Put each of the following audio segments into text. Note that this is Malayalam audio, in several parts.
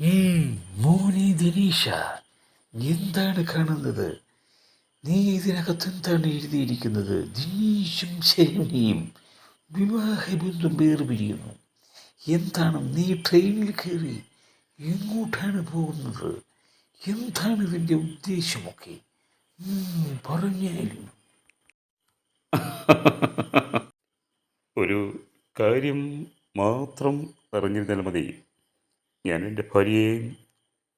ഉം, മോനെ ദിനീഷ എന്താണ് കാണുന്നത്? നീ ഇതിനകത്ത് എന്താണ് എഴുതിയിരിക്കുന്നത്? ദിനീഷും ശരണിയും വിവാഹബന്ധം വേർപിരിയുന്നു. എന്താണ്? നീ ട്രെയിനിൽ കയറി എങ്ങോട്ടാണ് പോകുന്നത്? എന്താണ് ഇതിന്റെ ഉദ്ദേശമൊക്കെ? പറഞ്ഞാലും. ഒരു കാര്യം മാത്രം അറിഞ്ഞിരുന്നാൽ മതി. ഞാൻ എന്റെ ഭാര്യയെ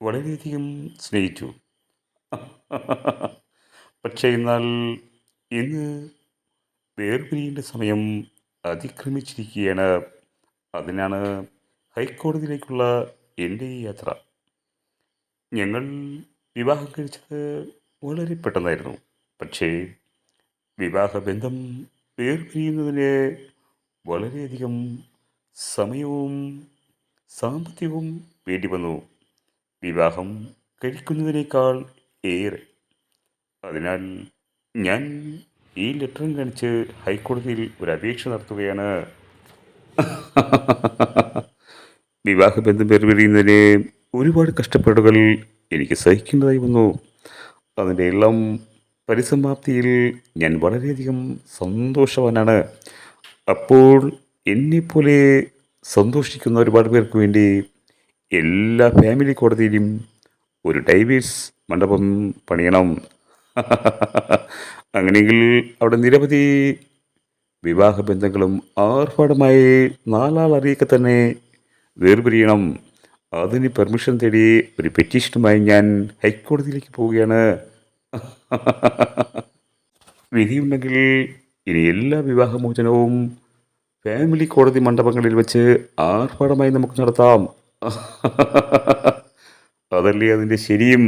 വളരെയധികം സ്നേഹിച്ചു. പക്ഷേ എന്നാൽ ഇന്ന് വേർപിരിയേണ്ട സമയം അതിക്രമിച്ചിരിക്കുകയാണ്. അതിനാണ് ഹൈക്കോടതിയിലേക്കുള്ള എന്റെ ഈ യാത്ര. ഞങ്ങൾ വിവാഹം കഴിച്ചത് വളരെ പെട്ടെന്നായിരുന്നു. പക്ഷേ വിവാഹബന്ധം വേർപിരിയുന്നതിന് വളരെയധികം സമയവും സാമ്പത്തികവും വേണ്ടി വന്നു. വിവാഹം കഴിക്കുന്നതിനേക്കാൾ ഏറെ. അതിനാൽ ഞാൻ ഈ ലെറ്ററും കാണിച്ച് ഹൈക്കോടതിയിൽ ഒരു അപേക്ഷ നടത്തുകയാണ്. വിവാഹബന്ധം വേർപിരിയുന്നതിന് ഒരുപാട് കഷ്ടപ്പാടുകൾ എനിക്ക് സഹിക്കേണ്ടതായി വന്നു. അതിന്റെ എല്ലാം പരിസമാപ്തിയിൽ ഞാൻ വളരെയധികം സന്തോഷവാനാണ്. അപ്പോൾ എന്നെപ്പോലെ സന്തോഷിക്കുന്ന ഒരുപാട് പേർക്ക് വേണ്ടി എല്ലാ ഫാമിലി കോടതിയിലും ഒരു ഡൈവേഴ്സ് മണ്ഡപം പണിയണം. അങ്ങനെയെങ്കിൽ അവിടെ നിരവധി വിവാഹ ബന്ധങ്ങളും ആർഭാടമായി നാലാൾ അറിയിക്കെ തന്നെ വേർപിരിയണം. അതിന് പെർമിഷൻ തേടി ഒരു പെറ്റീഷനുമായി ഞാൻ ഹൈക്കോടതിയിലേക്ക് പോവുകയാണ്. വിധിയുണ്ടെങ്കിൽ ഇനി എല്ലാ വിവാഹമോചനവും ഫാമിലി കോടതി മണ്ഡപങ്ങളിൽ വെച്ച് ആർഭാടമായി നമുക്ക് നടത്താം. അതല്ലേ അതിന്റെ ശരിയും?